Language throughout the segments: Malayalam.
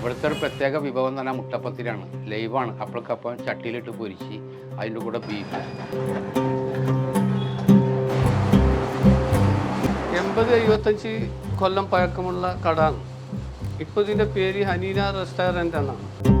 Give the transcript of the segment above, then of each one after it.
ഇവിടുത്തെ ഒരു പ്രത്യേക വിഭവം എന്ന് പറഞ്ഞാൽ മുട്ടപ്പത്തിരാണ് ലൈവാണ്. അപ്പോഴക്കപ്പം ചട്ടിയിലിട്ട് പൊരിച്ച് അതിന്റെ കൂടെ ബീഫ് എൺപത് എഴുപത്തഞ്ച് കൊല്ലം പഴക്കമുള്ള കട. ഇപ്പോൾ ഇതിന്റെ പേര് ഹനീന റെസ്റ്റോറന്റ് എന്നാണ്.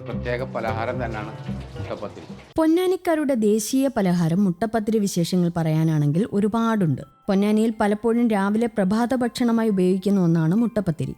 ഒരു പ്രത്യേക പലഹാരം തന്നെയാണ് മുട്ടപ്പത്തിരി. പൊന്നാനിക്കാരുടെ ദേശീയ പലഹാരം മുട്ടപ്പത്തിരി വിശേഷങ്ങൾ പറയാനാണെങ്കിൽ ഒരുപാടുണ്ട്. പൊന്നാനിയിൽ പലപ്പോഴും രാവിലെ പ്രഭാത ഭക്ഷണമായി ഉപയോഗിക്കുന്ന ഒന്നാണ് മുട്ടപ്പത്തിരി.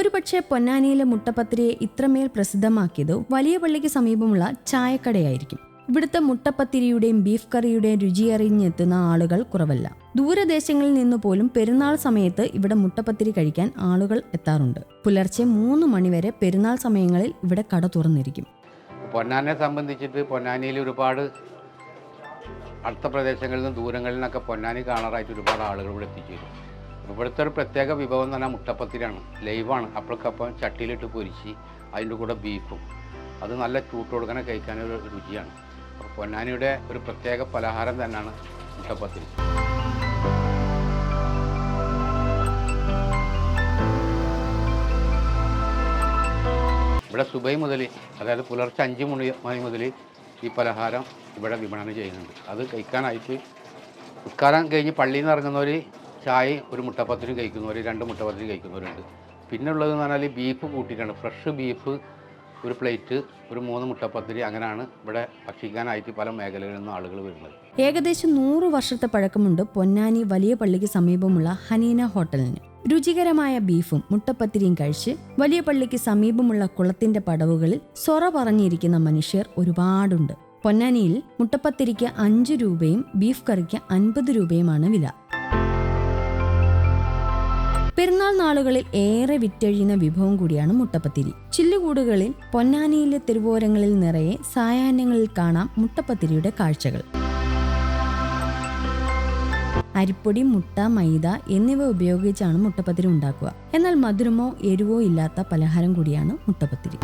ഒരുപക്ഷെ പൊന്നാനിയിലെ മുട്ടപ്പത്തിരിയെ ഇത്രമേൽ പ്രസിദ്ധമാക്കിയത് വലിയ പള്ളിക്ക് സമീപമുള്ള ചായക്കടയായിരിക്കും. ഇവിടുത്തെ മുട്ടപ്പത്തിരിയുടെയും ബീഫ് കറിയുടെയും രുചിയറിഞ്ഞെത്തുന്ന ആളുകൾ കുറവല്ല. ദൂരദേശങ്ങളിൽ നിന്ന് പോലും പെരുന്നാൾ സമയത്ത് ഇവിടെ മുട്ടപ്പത്തിരി കഴിക്കാൻ ആളുകൾ എത്താറുണ്ട്. പുലർച്ചെ മൂന്ന് മണിവരെ പെരുന്നാൾ സമയങ്ങളിൽ ഇവിടെ കട തുറന്നിരിക്കും. പൊന്നാനെ സംബന്ധിച്ചിട്ട് പൊന്നാനിയിൽ ഒരുപാട് അടുത്ത പ്രദേശങ്ങളിൽ നിന്നും ദൂരങ്ങളിൽ നിന്നൊക്കെ പൊന്നാനി കാണാറായിട്ട് ഒരുപാട് ആളുകൾ ഇവിടെ എത്തിച്ചേരും. ഇവിടുത്തെ ഒരു പ്രത്യേക വിഭവം എന്ന് പറഞ്ഞാൽ മുട്ടപ്പത്തിരിയാണ്. ലൈവാണ്. അപ്പോഴേക്കപ്പം ചട്ടിയിലിട്ട് പൊരിച്ച് അതിന്റെ കൂടെ ബീഫും അത് നല്ല ചൂട്ട് കൊടുക്കണ കഴിക്കാനൊരു രുചിയാണ്. പൊന്നാനിയുടെ ഒരു പ്രത്യേക പലഹാരം തന്നെയാണ് മുട്ടപ്പത്തിരി ഇവിടെ സുബൈ മുതൽ അതായത് പുലർച്ചെ അഞ്ച് മണി മണി മുതൽ ഈ പലഹാരം ഇവിടെ വിപണനം ചെയ്യുന്നുണ്ട്. അത് കഴിക്കാനായിട്ട് ഉത്കാരം കഴിഞ്ഞ് പള്ളിയിൽ നിന്ന് ഇറങ്ങുന്നവർ ചായയും ഒരു മുട്ടപ്പത്തിനും കഴിക്കുന്നവർ രണ്ട് മുട്ടപ്പത്തിനും കഴിക്കുന്നവരുണ്ട്. പിന്നെ ഉള്ളതെന്ന് പറഞ്ഞാൽ ബീഫ് കൂട്ടിയിട്ടാണ്. ഫ്രഷ് ബീഫ് ഒരു പ്ലേറ്റ് ഒരു മൂന്ന് മുട്ടപ്പത്തിരി അങ്ങനെയാണ് ഇവിടെ ഭക്ഷിക്കാനായിട്ട് പല മേഖലകളിൽ നിന്നും ആളുകൾ വരുന്നത്. ഏകദേശം നൂറ് വർഷത്തെ പഴക്കമുണ്ട് പൊന്നാനി വലിയ പള്ളിക്ക് സമീപമുള്ള ഹനീന ഹോട്ടലിന്. രുചികരമായ ബീഫും മുട്ടപ്പത്തിരിയും കഴിച്ച് വലിയ പള്ളിക്ക് സമീപമുള്ള കുളത്തിന്റെ പടവുകളിൽ സൊറ പറഞ്ഞിരിക്കുന്ന മനുഷ്യർ ഒരുപാടുണ്ട്. പൊന്നാനിയിൽ മുട്ടപ്പത്തിരിക്ക് അഞ്ച് രൂപയും ബീഫ് കറിക്ക് അൻപത് രൂപയുമാണ് വില. പെരുന്നാൾ നാളുകളിൽ ഏറെ വിറ്റഴിയുന്ന വിഭവം കൂടിയാണ് മുട്ടപ്പത്തിരി. ചില്ലുകൂടുകളിൽ പൊന്നാനിയിലെ തെരുവോരങ്ങളിൽ നിറയെ സായാഹ്നങ്ങളിൽ കാണാം മുട്ടപ്പത്തിരിയുടെ കാഴ്ചകൾ. അരിപ്പൊടി മുട്ട മൈദ എന്നിവ ഉപയോഗിച്ചാണ് മുട്ടപ്പത്തിരി ഉണ്ടാക്കുക. എന്നാൽ മധുരമോ എരിവോ ഇല്ലാത്ത പലഹാരം കൂടിയാണ് മുട്ടപ്പത്തിരി.